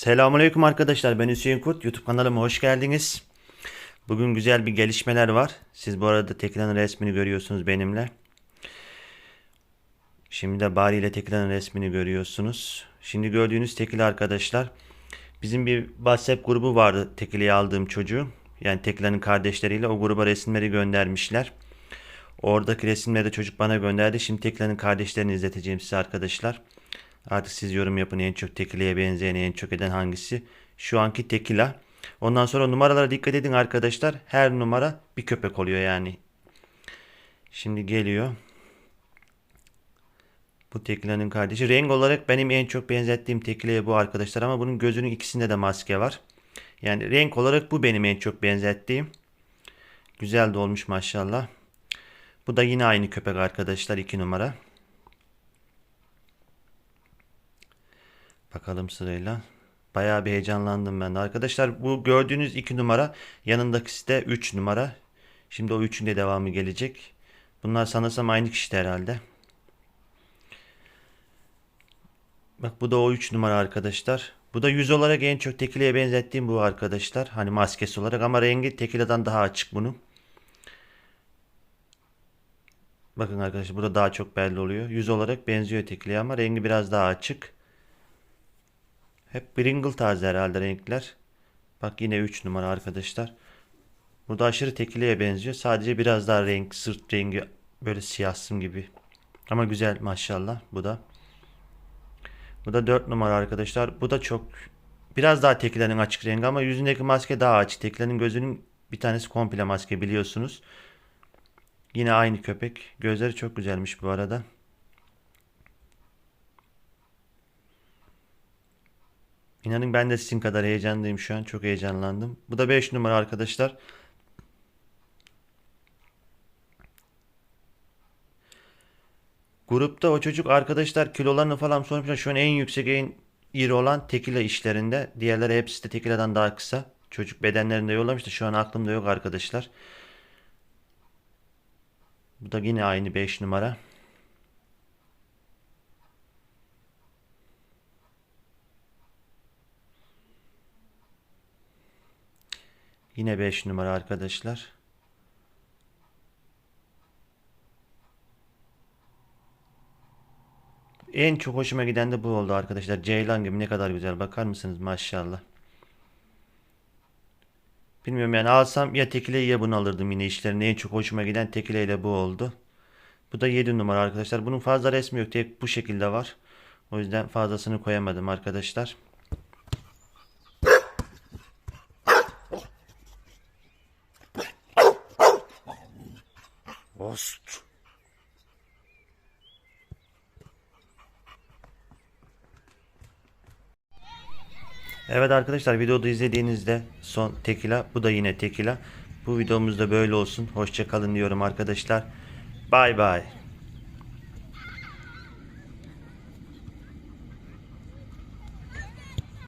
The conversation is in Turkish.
Selamünaleyküm arkadaşlar. Ben Hüseyin Kurt. YouTube kanalıma hoş geldiniz. Bugün güzel bir gelişmeler var. Siz bu arada Tekilan'ın resmini görüyorsunuz benimle. Şimdi de Bari ile Tekilan'ın resmini görüyorsunuz. Şimdi gördüğünüz Tekila arkadaşlar. Bizim bir WhatsApp grubu vardı Tekila'ya aldığım çocuğu. Yani Tekilan'ın kardeşleriyle o gruba resimleri göndermişler. Oradaki resimleri de çocuk bana gönderdi. Şimdi Tekilan'ın kardeşlerini izleteceğim size arkadaşlar. Artık siz yorum yapın en çok Tekila'ya benzeyen en çok eden hangisi? Şu anki Tekila. Ondan sonra numaralara dikkat edin arkadaşlar. Her numara bir köpek oluyor yani. Şimdi geliyor. Bu Tekila'nın kardeşi. Renk olarak benim en çok benzettiğim Tekila'ya bu arkadaşlar ama bunun gözünün ikisinde de maske var. Yani renk olarak bu benim en çok benzettiğim. Güzel de olmuş maşallah. Bu da yine aynı köpek arkadaşlar 2 numara. Bakalım sırayla. Bayağı bir heyecanlandım ben de. Arkadaşlar bu gördüğünüz 2 numara. Yanındakisi de 3 numara. Şimdi o 3'ün de devamı gelecek. Bunlar sanırsam aynı kişi herhalde. Bak bu da o 3 numara arkadaşlar. Bu da yüz olarak en çok tekileye benzettiğim bu arkadaşlar. Hani maskesi olarak ama rengi tekileden daha açık bunun. Bakın arkadaşlar burada daha çok belli oluyor. Yüz olarak benziyor tekileye ama rengi biraz daha açık. Hep Pringle tarzı herhalde renkler. Bak yine 3 numara arkadaşlar. Burada aşırı tekileye benziyor. Sadece biraz daha renk, sırt rengi böyle siyahsım gibi. Ama güzel maşallah bu da. Bu da 4 numara arkadaşlar. Bu da çok biraz daha tekilenin açık rengi ama yüzündeki maske daha açık. Tekilenin gözünün bir tanesi komple maske biliyorsunuz. Yine aynı köpek. Gözleri çok güzelmiş bu arada. İnanın ben de sizin kadar heyecanlıyım şu an. Çok heyecanlandım. Bu da 5 numara arkadaşlar. Grupta o çocuk arkadaşlar kilolarını falan sormuşlar. Şu an en yüksek en iri olan tekila işlerinde. Diğerleri hepsi de tekiladan daha kısa. Çocuk bedenlerinde yollamıştı. Şu an aklımda yok arkadaşlar. Bu da yine aynı 5 numara. Yine 5 numara arkadaşlar. En çok hoşuma giden de bu oldu arkadaşlar. Ceylan gibi ne kadar güzel. Bakar mısınız maşallah. Bilmiyorum yani alsam ya tekile ya bunu alırdım yine işlerinde. En çok hoşuma giden tekileyle bu oldu. Bu da 7 numara arkadaşlar. Bunun fazla resmi yok. Tek bu şekilde var. O yüzden fazlasını koyamadım arkadaşlar. Ost. Evet arkadaşlar videoda izlediğinizde son tekila bu da yine tekila. Bu videomuz da böyle olsun. Hoşça kalın diyorum arkadaşlar. Bay bay.